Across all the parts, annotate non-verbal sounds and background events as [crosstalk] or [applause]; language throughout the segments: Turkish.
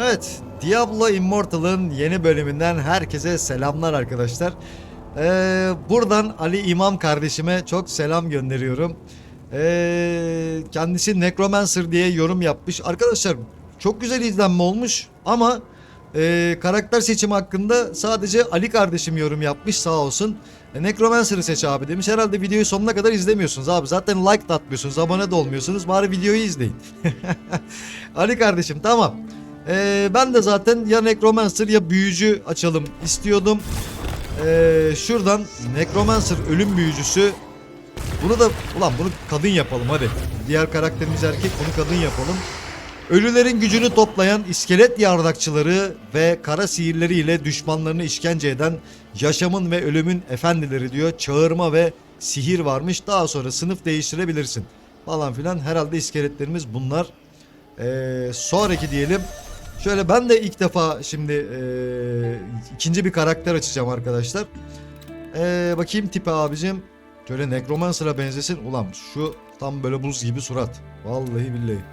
Evet, Diablo Immortal'ın yeni bölümünden herkese selamlar arkadaşlar. Ee, buradan Ali İmam kardeşime çok selam gönderiyorum. Ee, kendisi Necromancer diye yorum yapmış. Arkadaşlar çok güzel izlenme olmuş ama e, karakter seçimi hakkında sadece Ali kardeşim yorum yapmış sağ olsun. E, Necromancer'ı seç abi demiş. Herhalde videoyu sonuna kadar izlemiyorsunuz abi. Zaten like da atmıyorsunuz, abone de olmuyorsunuz. Bari videoyu izleyin. [laughs] Ali kardeşim tamam. Ee, ben de zaten ya Necromancer ya büyücü açalım istiyordum. Ee, şuradan Necromancer ölüm büyücüsü. Bunu da ulan bunu kadın yapalım hadi. Diğer karakterimiz erkek bunu kadın yapalım. Ölülerin gücünü toplayan iskelet yardakçıları ve kara sihirleriyle düşmanlarını işkence eden yaşamın ve ölümün efendileri diyor. Çağırma ve sihir varmış. Daha sonra sınıf değiştirebilirsin falan filan. Herhalde iskeletlerimiz bunlar. Ee, sonraki diyelim. Şöyle ben de ilk defa şimdi ee, ikinci bir karakter açacağım arkadaşlar. Ee, bakayım tipe abicim. Şöyle Necromancer'a benzesin. Ulan şu tam böyle buz gibi surat. Vallahi billahi.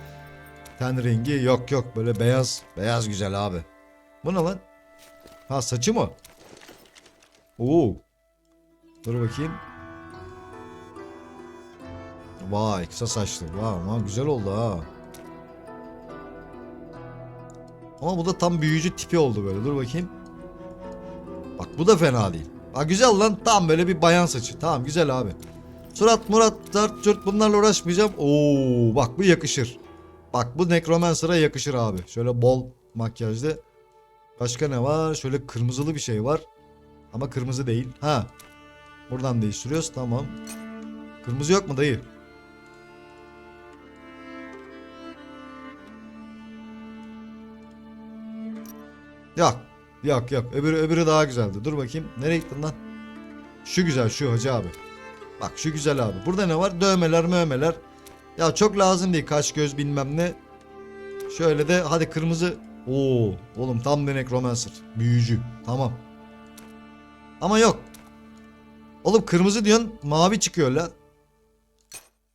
Ten rengi yok yok böyle beyaz. Beyaz güzel abi. Bu ne lan? Ha saçı mı? Oo. Dur bakayım. Vay kısa saçlı. Vay ama güzel oldu ha. Ama bu da tam büyücü tipi oldu böyle. Dur bakayım. Bak bu da fena değil. Bak güzel lan. Tam böyle bir bayan saçı. Tamam güzel abi. Surat murat dart cırt bunlarla uğraşmayacağım. Oo bak bu yakışır. Bak bu Necromancer'a yakışır abi. Şöyle bol makyajlı. Başka ne var? Şöyle kırmızılı bir şey var. Ama kırmızı değil. Ha. Buradan değiştiriyoruz. Tamam. Kırmızı yok mu dayı? Yok. Yok yok. Öbürü, öbürü daha güzeldi. Dur bakayım. Nereye gittin lan? Şu güzel şu hacı abi. Bak şu güzel abi. Burada ne var? Dövmeler mövmeler. Ya çok lazım değil. Kaş göz bilmem ne. Şöyle de hadi kırmızı. Oo, oğlum tam bir necromancer. Büyücü. Tamam. Ama yok. Oğlum kırmızı diyorsun mavi çıkıyor la.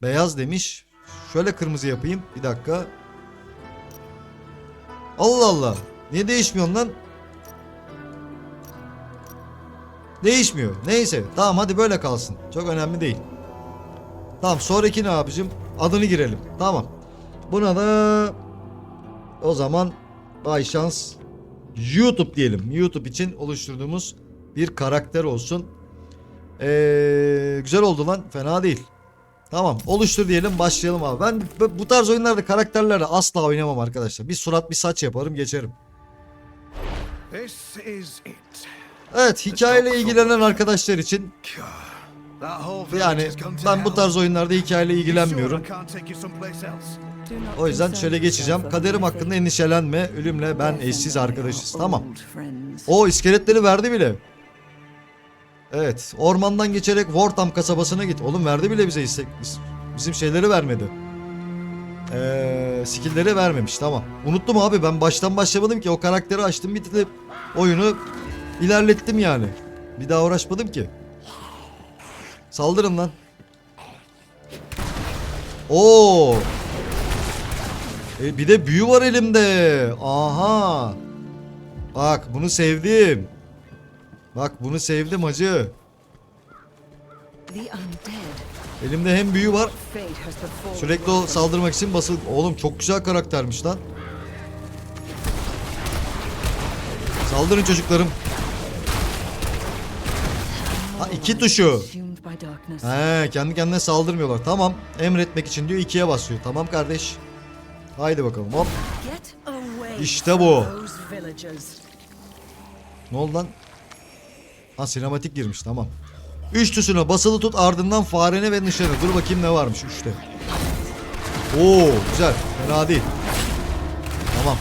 Beyaz demiş. Şöyle kırmızı yapayım. Bir dakika. Allah Allah. Niye değişmiyor lan? Değişmiyor. Neyse. Tamam hadi böyle kalsın. Çok önemli değil. Tamam sonraki ne abicim? Adını girelim. Tamam. Buna da o zaman Bay Şans YouTube diyelim. YouTube için oluşturduğumuz bir karakter olsun. Ee, güzel oldu lan. Fena değil. Tamam oluştur diyelim başlayalım abi. Ben bu tarz oyunlarda karakterlerle asla oynamam arkadaşlar. Bir surat bir saç yaparım geçerim. This is it. Evet hikayeyle ilgilenen arkadaşlar için yani ben bu tarz oyunlarda hikayeyle ilgilenmiyorum. O yüzden şöyle geçeceğim. Kaderim hakkında endişelenme. Ölümle ben eşsiz arkadaşız. Tamam. O iskeletleri verdi bile. Evet. Ormandan geçerek Wortham kasabasına git. Oğlum verdi bile bize istek. biz- Bizim şeyleri vermedi. Ee, skillleri vermemiş. Tamam. Unuttum abi. Ben baştan başlamadım ki. O karakteri açtım bitirdim. Oyunu ilerlettim yani. Bir daha uğraşmadım ki. Saldırın lan. Oo. E, bir de büyü var elimde. Aha. Bak bunu sevdim. Bak bunu sevdim hacı. The undead. Elimde hem büyü var. Sürekli o saldırmak için basıl... Oğlum çok güzel karaktermiş lan. Saldırın çocuklarım. Ha iki tuşu. He kendi kendine saldırmıyorlar. Tamam. Emretmek için diyor ikiye basıyor. Tamam kardeş. Haydi bakalım hop. İşte bu. Ne oldu lan? Ha sinematik girmiş tamam. Üç tuşuna basılı tut ardından farene ve nişanı. Dur bakayım ne varmış üçte. Oo güzel. Fena değil. Tamam.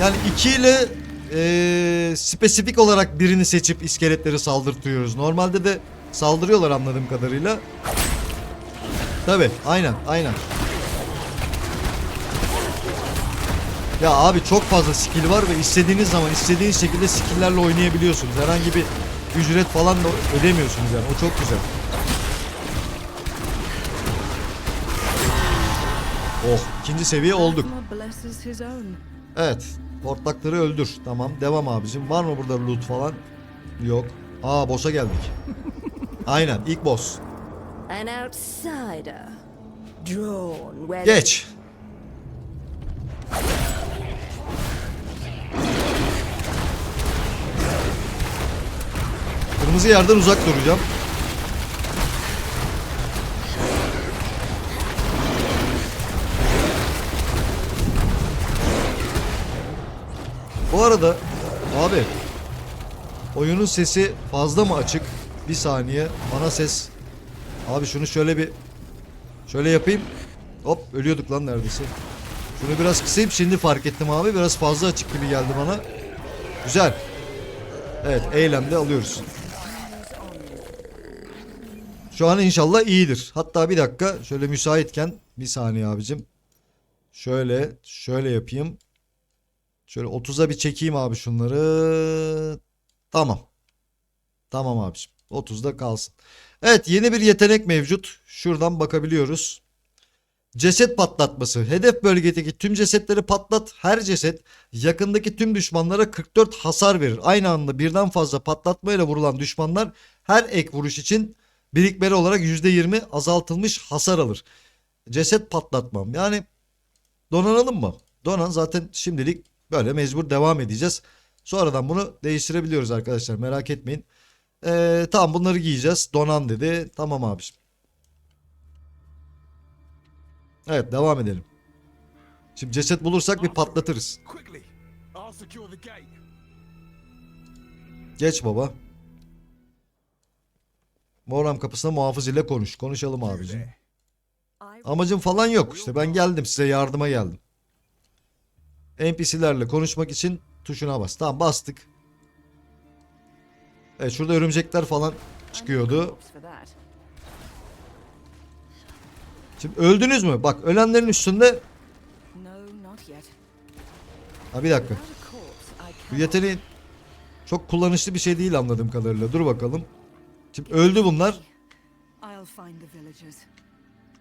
Yani 2 ile eee, spesifik olarak birini seçip iskeletleri saldırtıyoruz. Normalde de saldırıyorlar anladığım kadarıyla. Tabi aynen aynen. Ya abi çok fazla skill var ve istediğiniz zaman istediğiniz şekilde skill'lerle oynayabiliyorsunuz. Herhangi bir ücret falan da ödemiyorsunuz yani. O çok güzel. Oh ikinci seviye olduk. Evet. Hortlakları öldür. Tamam devam abicim. Var mı burada loot falan? Yok. Aa boss'a geldik. [laughs] Aynen ilk boss. Geç. Kırmızı yerden uzak duracağım. Bu arada abi oyunun sesi fazla mı açık? Bir saniye bana ses. Abi şunu şöyle bir Şöyle yapayım. Hop ölüyorduk lan neredeyse. Şunu biraz kısayım şimdi fark ettim abi. Biraz fazla açık gibi geldi bana. Güzel. Evet eylemde alıyoruz. Şu an inşallah iyidir. Hatta bir dakika şöyle müsaitken bir saniye abicim. Şöyle şöyle yapayım. Şöyle 30'a bir çekeyim abi şunları. Tamam. Tamam abicim. 30'da kalsın. Evet yeni bir yetenek mevcut. Şuradan bakabiliyoruz. Ceset patlatması. Hedef bölgedeki tüm cesetleri patlat. Her ceset yakındaki tüm düşmanlara 44 hasar verir. Aynı anda birden fazla patlatmayla vurulan düşmanlar her ek vuruş için birikmeli olarak %20 azaltılmış hasar alır. Ceset patlatmam. Yani donanalım mı? Donan zaten şimdilik böyle mecbur devam edeceğiz. Sonradan bunu değiştirebiliyoruz arkadaşlar merak etmeyin. Ee, tamam bunları giyeceğiz. Donan dedi. Tamam abiciğim. Evet devam edelim. Şimdi ceset bulursak bir patlatırız. Geç baba. Moram kapısına muhafız ile konuş. Konuşalım abicim. Amacım falan yok işte ben geldim size yardıma geldim. NPC'lerle konuşmak için tuşuna bas. Tamam bastık. Evet şurada örümcekler falan çıkıyordu. Şimdi öldünüz mü? Bak ölenlerin üstünde... Ha bir dakika. Bu yeteneğin çok kullanışlı bir şey değil anladığım kadarıyla. Dur bakalım. Şimdi öldü bunlar.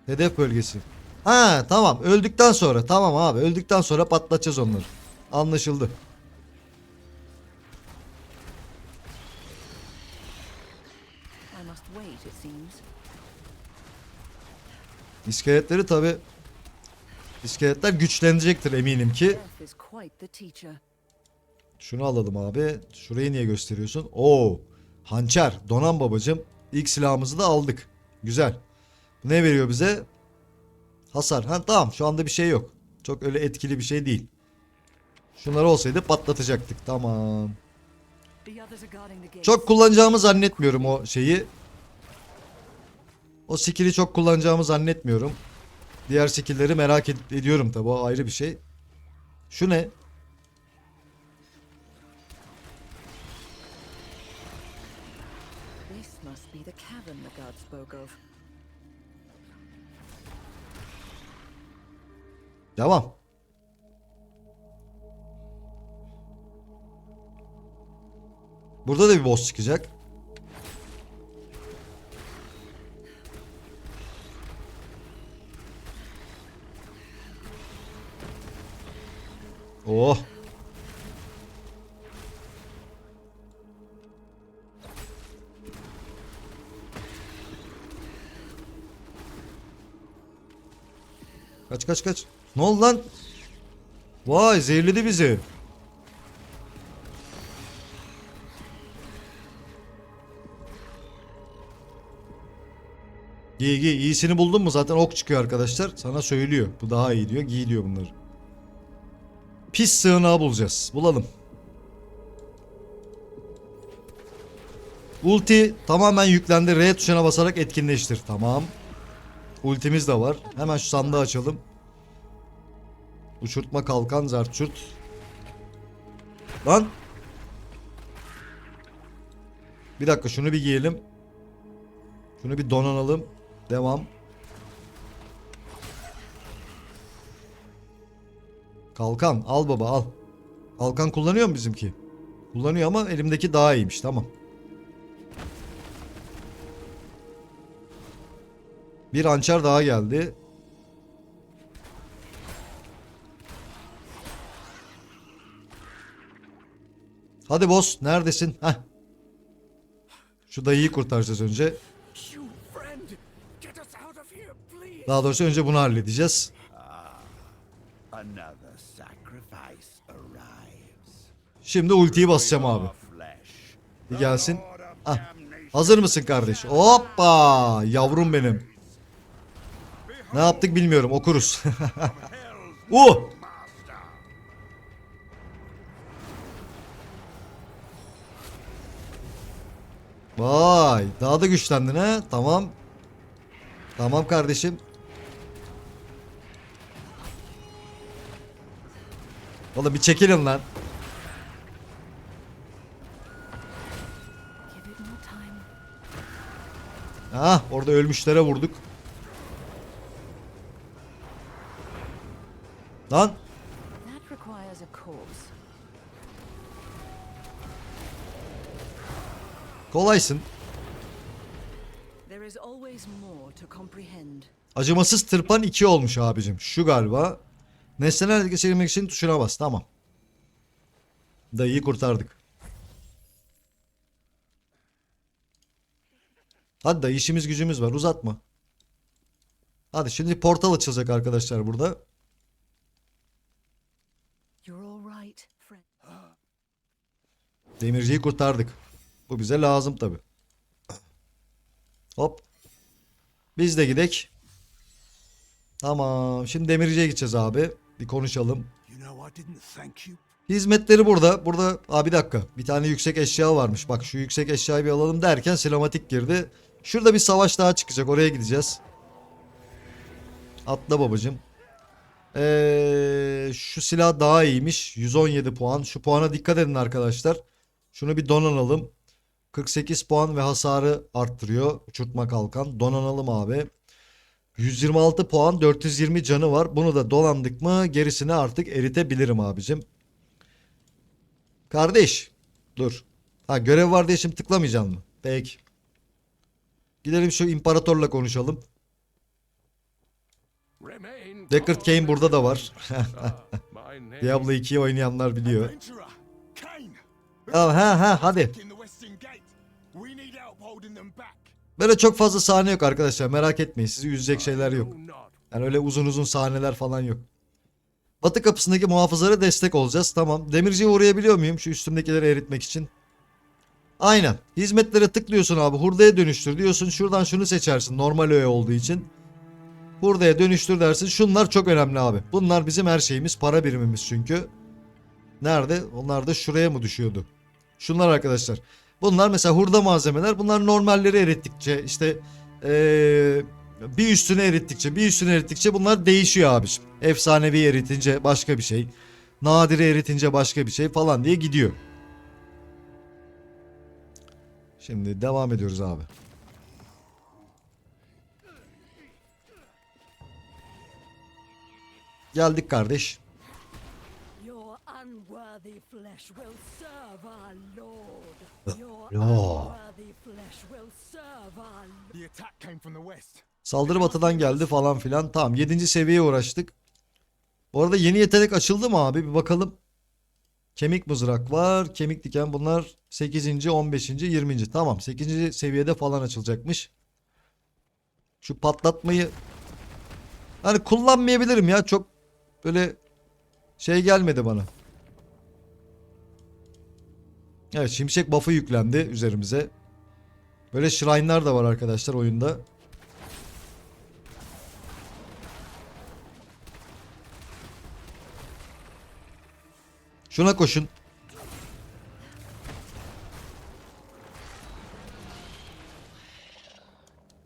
Hedef bölgesi. Ha tamam öldükten sonra tamam abi öldükten sonra patlatacağız onları. Anlaşıldı. İskeletleri tabi İskeletler güçlenecektir eminim ki. Şunu alalım abi. Şurayı niye gösteriyorsun? Oo, hançer. Donan babacım. İlk silahımızı da aldık. Güzel. Ne veriyor bize? Hasar. Ha tamam şu anda bir şey yok. Çok öyle etkili bir şey değil. Şunlar olsaydı patlatacaktık. Tamam. Çok kullanacağımı zannetmiyorum o şeyi. O skill'i çok kullanacağımı zannetmiyorum. Diğer skill'leri merak ed- ediyorum tabi o ayrı bir şey. Şu ne? Spoke of. Devam. Burada da bir boss çıkacak. Oh. Kaç kaç kaç. Ne oldu lan? Vay zehirledi bizi. Giy giy iyisini buldun mu zaten ok çıkıyor arkadaşlar. Sana söylüyor. Bu daha iyi diyor. Giy diyor bunları. Pis sığınağı bulacağız. Bulalım. Ulti tamamen yüklendi. R tuşuna basarak etkinleştir. Tamam. Ultimiz de var. Hemen şu sandığı açalım. Uçurtma kalkan zarçurt. Lan. Bir dakika şunu bir giyelim. Şunu bir donanalım. Devam. Kalkan al baba al. Kalkan kullanıyor mu bizimki? Kullanıyor ama elimdeki daha iyiymiş tamam. Bir hançer daha geldi. Hadi boss neredesin? Heh. Şu dayıyı kurtaracağız önce. Daha doğrusu önce bunu halledeceğiz. Şimdi ultiyi basacağım abi. Bir gelsin. Heh. Hazır mısın kardeş? Hoppa! Yavrum benim. Ne yaptık bilmiyorum. Okuruz. [laughs] uh! Vay, daha da güçlendin ha? Tamam. Tamam kardeşim. Oğlum bir çekilin lan. Ah, orada ölmüşlere vurduk. Lan, kolaysın. Acımasız tırpan 2 olmuş abicim. Şu galiba. Nesneler harekete çevirmek için tuşuna bas. Tamam. Dayıyı kurtardık. Hadi dayı işimiz gücümüz var. Uzatma. Hadi şimdi portal açılacak arkadaşlar burada. Demirciyi kurtardık. Bu bize lazım tabi. Hop. Biz de gidek. Tamam. Şimdi demirciye gideceğiz abi. Bir konuşalım. Hizmetleri burada. Burada Aa, bir dakika. Bir tane yüksek eşya varmış. Bak şu yüksek eşyayı bir alalım derken sinematik girdi. Şurada bir savaş daha çıkacak. Oraya gideceğiz. Atla babacım. Ee, şu silah daha iyiymiş. 117 puan. Şu puana dikkat edin arkadaşlar. Şunu bir donanalım. 48 puan ve hasarı arttırıyor. Uçurtma kalkan. Donanalım abi. 126 puan 420 canı var. Bunu da dolandık mı gerisini artık eritebilirim abicim. Kardeş. Dur. Ha görev var diye şimdi tıklamayacaksın mı? Peki. Gidelim şu imparatorla konuşalım. Deckard Cain burada da var. [laughs] Diablo 2'yi oynayanlar biliyor. Help holding them back. Böyle çok fazla sahne yok arkadaşlar. Merak etmeyin. Sizi üzecek şeyler yok. Yani öyle uzun uzun sahneler falan yok. Batı kapısındaki muhafızlara destek olacağız. Tamam. Demirciye uğrayabiliyor muyum şu üstümdekileri eritmek için? Aynen. Hizmetlere tıklıyorsun abi. Hurdaya dönüştür diyorsun. Şuradan şunu seçersin. Normal öğe olduğu için. Hurdaya dönüştür dersin. Şunlar çok önemli abi. Bunlar bizim her şeyimiz. Para birimimiz çünkü. Nerede? Onlar da şuraya mı düşüyordu? Şunlar arkadaşlar. Bunlar mesela hurda malzemeler. Bunlar normalleri erittikçe işte eee, bir üstüne erittikçe bir üstüne erittikçe bunlar değişiyor abiciğim. Efsanevi eritince başka bir şey. Nadiri eritince başka bir şey falan diye gidiyor. Şimdi devam ediyoruz abi. Geldik kardeş. Unworthy flesh will serve our Lord. Your Lord. unworthy flesh will serve our Lord. The attack came from the west. Saldırı batıdan geldi falan filan. Tamam 7. seviyeye uğraştık. Bu arada yeni yetenek açıldı mı abi? Bir bakalım. Kemik mızrak var. Kemik diken bunlar 8. 15. 20. Tamam 8. seviyede falan açılacakmış. Şu patlatmayı hani kullanmayabilirim ya. Çok böyle şey gelmedi bana. Evet şimşek buff'ı yüklendi üzerimize. Böyle shrine'lar da var arkadaşlar oyunda. Şuna koşun.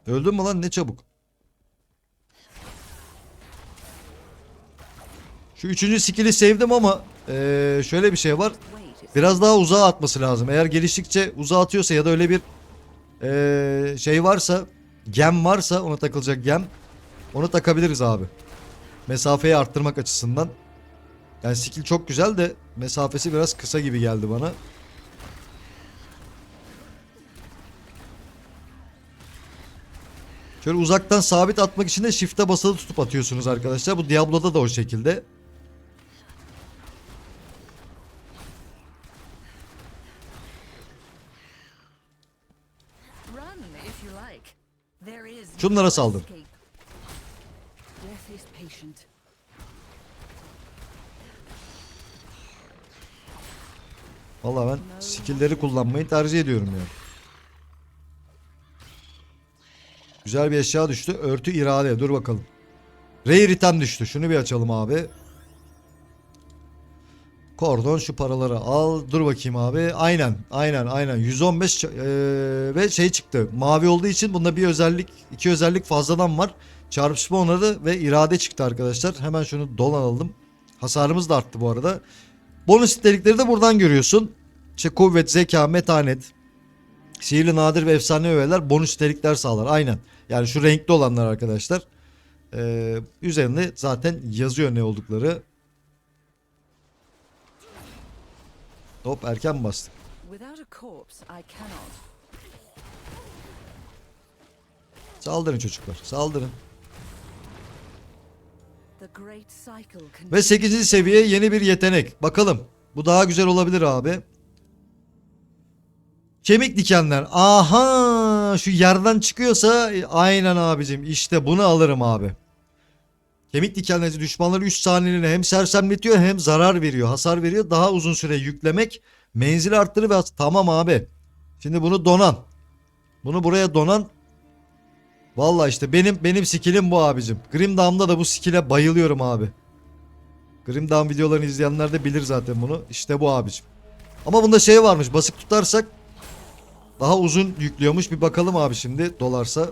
Öldün mü lan ne çabuk. Şu üçüncü skill'i sevdim ama eee, şöyle bir şey var. Biraz daha uzağa atması lazım. Eğer geliştikçe uzağa atıyorsa ya da öyle bir eee, şey varsa, gem varsa ona takılacak gem. Onu takabiliriz abi. Mesafeyi arttırmak açısından. Yani skill çok güzel de mesafesi biraz kısa gibi geldi bana. Şöyle uzaktan sabit atmak için de shift'e basılı tutup atıyorsunuz arkadaşlar. Bu Diablo'da da o şekilde. Şunlara saldır. Vallahi ben skill'leri kullanmayı tercih ediyorum yani. Güzel bir eşya düştü. Örtü irade. Dur bakalım. Rare item düştü. Şunu bir açalım abi. Kordon şu paraları al. Dur bakayım abi. Aynen. Aynen. Aynen. 115 ç- eee, ve şey çıktı. Mavi olduğu için bunda bir özellik, iki özellik fazladan var. Çarpışma onarı ve irade çıktı arkadaşlar. Hemen şunu dolan aldım. Hasarımız da arttı bu arada. Bonus nitelikleri de buradan görüyorsun. İşte kuvvet, zeka, metanet, sihirli, nadir ve efsane öğeler bonus nitelikler sağlar. Aynen. Yani şu renkli olanlar arkadaşlar. Ee, üzerinde zaten yazıyor ne oldukları. Hop erken bastık. Saldırın çocuklar. Saldırın. Ve continues. 8. seviye yeni bir yetenek. Bakalım. Bu daha güzel olabilir abi. Kemik dikenler. Aha! Şu yerden çıkıyorsa aynen abicim. İşte bunu alırım abi. Kemik dikenleri düşmanları 3 saniyeliğine hem sersemletiyor hem zarar veriyor. Hasar veriyor. Daha uzun süre yüklemek. Menzil arttırır ve tamam abi. Şimdi bunu donan. Bunu buraya donan. Vallahi işte benim benim skillim bu abicim. Grimdam'da da bu skill'e bayılıyorum abi. Grim Dawn videolarını izleyenler de bilir zaten bunu. İşte bu abicim. Ama bunda şey varmış. Basık tutarsak daha uzun yüklüyormuş. Bir bakalım abi şimdi dolarsa.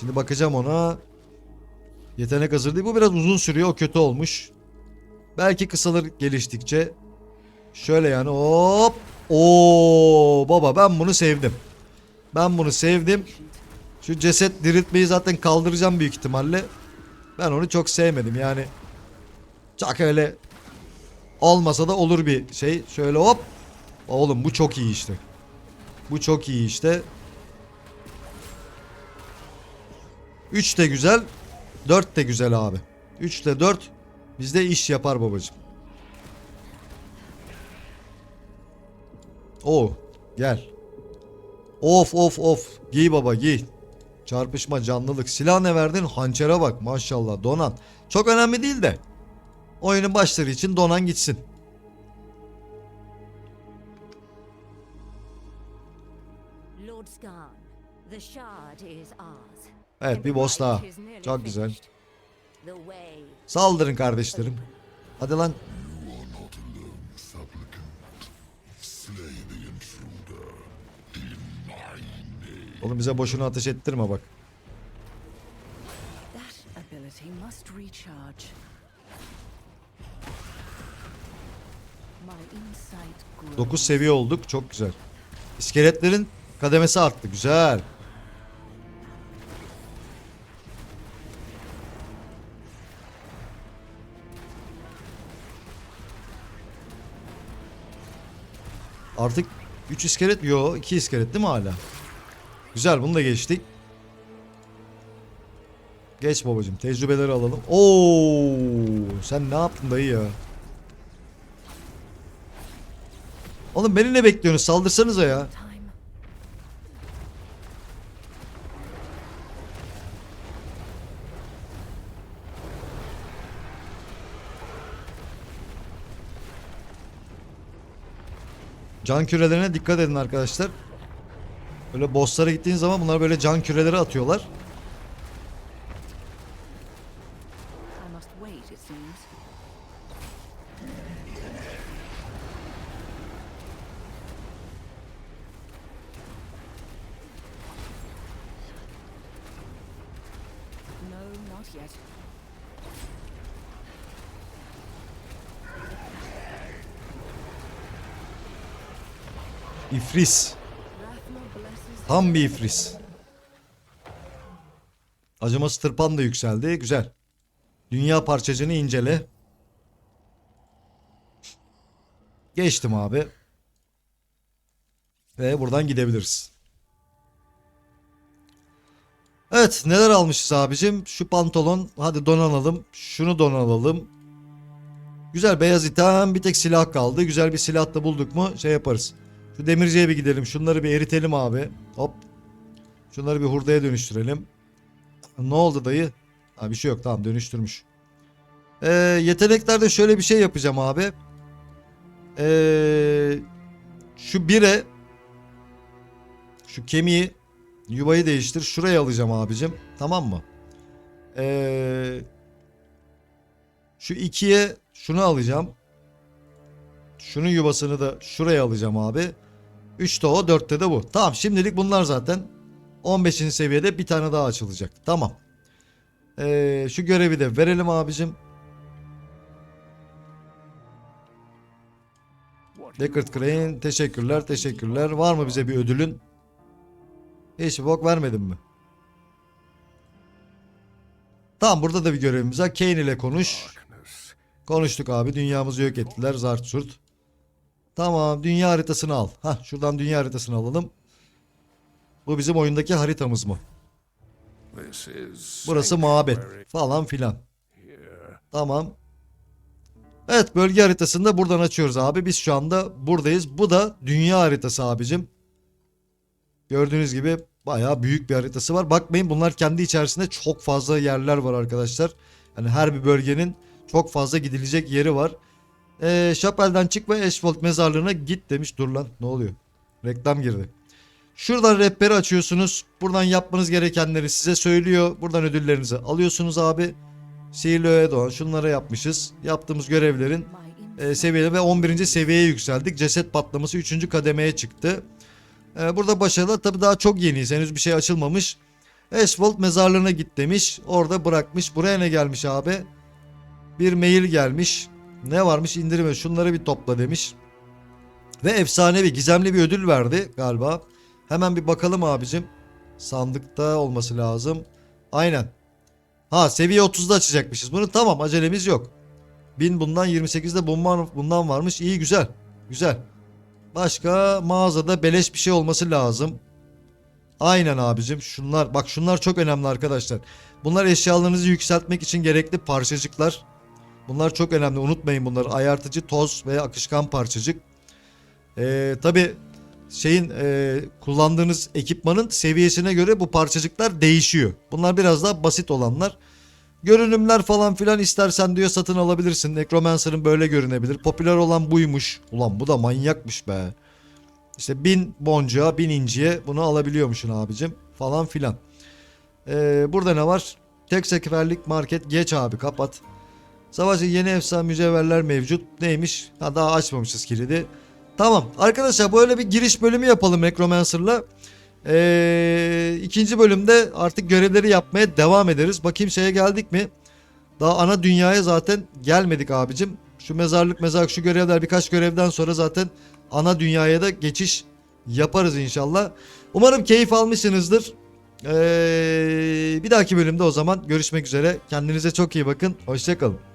Şimdi bakacağım ona. Yetenek hazır değil. Bu biraz uzun sürüyor. O kötü olmuş. Belki kısalır geliştikçe. Şöyle yani hop. Oo baba ben bunu sevdim. Ben bunu sevdim. Şu ceset diriltmeyi zaten kaldıracağım büyük ihtimalle. Ben onu çok sevmedim yani. Çok öyle olmasa da olur bir şey. Şöyle hop. Oğlum bu çok iyi işte. Bu çok iyi işte. 3 de güzel. 4 de güzel abi. 3 ile 4 bizde iş yapar babacım. Oo gel. Of of of. Giy baba giy. Çarpışma canlılık. Silah ne verdin? Hançere bak maşallah donan. Çok önemli değil de. Oyunun başları için donan gitsin. Lord Skarn, the shard is ours. Evet bir boss daha. Çok güzel. Saldırın kardeşlerim. Hadi lan. Oğlum bize boşuna ateş ettirme bak. 9 seviye olduk. Çok güzel. İskeletlerin kademesi arttı. Güzel. Artık 3 iskelet yo 2 iskelet değil mi hala? Güzel bunu da geçtik. Geç babacım tecrübeleri alalım. Oo sen ne yaptın dayı ya? Oğlum beni ne bekliyorsunuz? Saldırsanıza ya. Can kürelerine dikkat edin arkadaşlar. Böyle bosslara gittiğin zaman bunlar böyle can küreleri atıyorlar. İfris. Tam bir ifris. Acıması tırpan da yükseldi. Güzel. Dünya parçacığını incele. Geçtim abi. Ve buradan gidebiliriz. Evet neler almışız abicim? Şu pantolon hadi donanalım. Şunu donanalım. Güzel beyaz item bir tek silah kaldı. Güzel bir silah da bulduk mu şey yaparız. Şu demirciye bir gidelim. Şunları bir eritelim abi. Hop. Şunları bir hurdaya dönüştürelim. Ne oldu dayı? Ha bir şey yok tamam dönüştürmüş. Ee, yeteneklerde şöyle bir şey yapacağım abi. Ee, şu bire şu kemiği yuvayı değiştir. Şuraya alacağım abicim. Tamam mı? Ee, şu ikiye şunu alacağım. Şunun yuvasını da şuraya alacağım abi. 3'te o 4'te de bu. Tamam şimdilik bunlar zaten 15. seviyede bir tane daha açılacak. Tamam. Ee, şu görevi de verelim abicim. Deckard Crane teşekkürler teşekkürler. Var mı bize bir ödülün? Hiç bok vermedin mi? Tamam burada da bir görevimiz var. Kane ile konuş. Konuştuk abi. Dünyamızı yok ettiler. Zart surt. Tamam. Dünya haritasını al. Hah şuradan dünya haritasını alalım. Bu bizim oyundaki haritamız mı? Burası mabet falan filan. Tamam. Evet bölge haritasını da buradan açıyoruz abi. Biz şu anda buradayız. Bu da dünya haritası abicim. Gördüğünüz gibi bayağı büyük bir haritası var. Bakmayın bunlar kendi içerisinde çok fazla yerler var arkadaşlar. Yani her bir bölgenin çok fazla gidilecek yeri var. Ee, Şapel'den çık ve Ashford mezarlığına git demiş. Dur lan ne oluyor? Reklam girdi. Şuradan rehberi açıyorsunuz. Buradan yapmanız gerekenleri size söylüyor. Buradan ödüllerinizi alıyorsunuz abi. Sihirli Öğe Doğan şunlara yapmışız. Yaptığımız görevlerin e, seviyeleri ve 11. seviyeye yükseldik. Ceset patlaması 3. kademeye çıktı. E, burada başarılar tabi daha çok yeniyiz. Henüz bir şey açılmamış. Ashford mezarlığına git demiş. Orada bırakmış. Buraya ne gelmiş abi? Bir mail gelmiş. Ne varmış indirme şunları bir topla demiş. Ve efsanevi gizemli bir ödül verdi galiba. Hemen bir bakalım abicim. Sandıkta olması lazım. Aynen. Ha seviye 30'da açacakmışız. Bunu tamam acelemiz yok. 1000 bundan 28'de bundan, bundan varmış. İyi güzel. Güzel. Başka mağazada beleş bir şey olması lazım. Aynen abicim. Şunlar bak şunlar çok önemli arkadaşlar. Bunlar eşyalarınızı yükseltmek için gerekli parçacıklar. Bunlar çok önemli. Unutmayın bunları. Ayartıcı, toz ve akışkan parçacık. Ee, Tabi şeyin e, kullandığınız ekipmanın seviyesine göre bu parçacıklar değişiyor. Bunlar biraz daha basit olanlar. Görünümler falan filan istersen diyor satın alabilirsin. Necromancer'ın böyle görünebilir. Popüler olan buymuş. Ulan bu da manyakmış be. İşte bin boncuğa bin inciye bunu alabiliyormuşsun abicim falan filan. Ee, burada ne var? Tek seferlik market geç abi kapat. Savaşın yeni efsane mücevherler mevcut. Neymiş? Ha, daha açmamışız kilidi. Tamam arkadaşlar böyle bir giriş bölümü yapalım Necromancer'la. Ee, ikinci bölümde artık görevleri yapmaya devam ederiz. Bakayım şeye geldik mi? Daha ana dünyaya zaten gelmedik abicim. Şu mezarlık mezarlık şu görevler birkaç görevden sonra zaten ana dünyaya da geçiş yaparız inşallah. Umarım keyif almışsınızdır. Ee, bir dahaki bölümde o zaman görüşmek üzere. Kendinize çok iyi bakın. Hoşçakalın.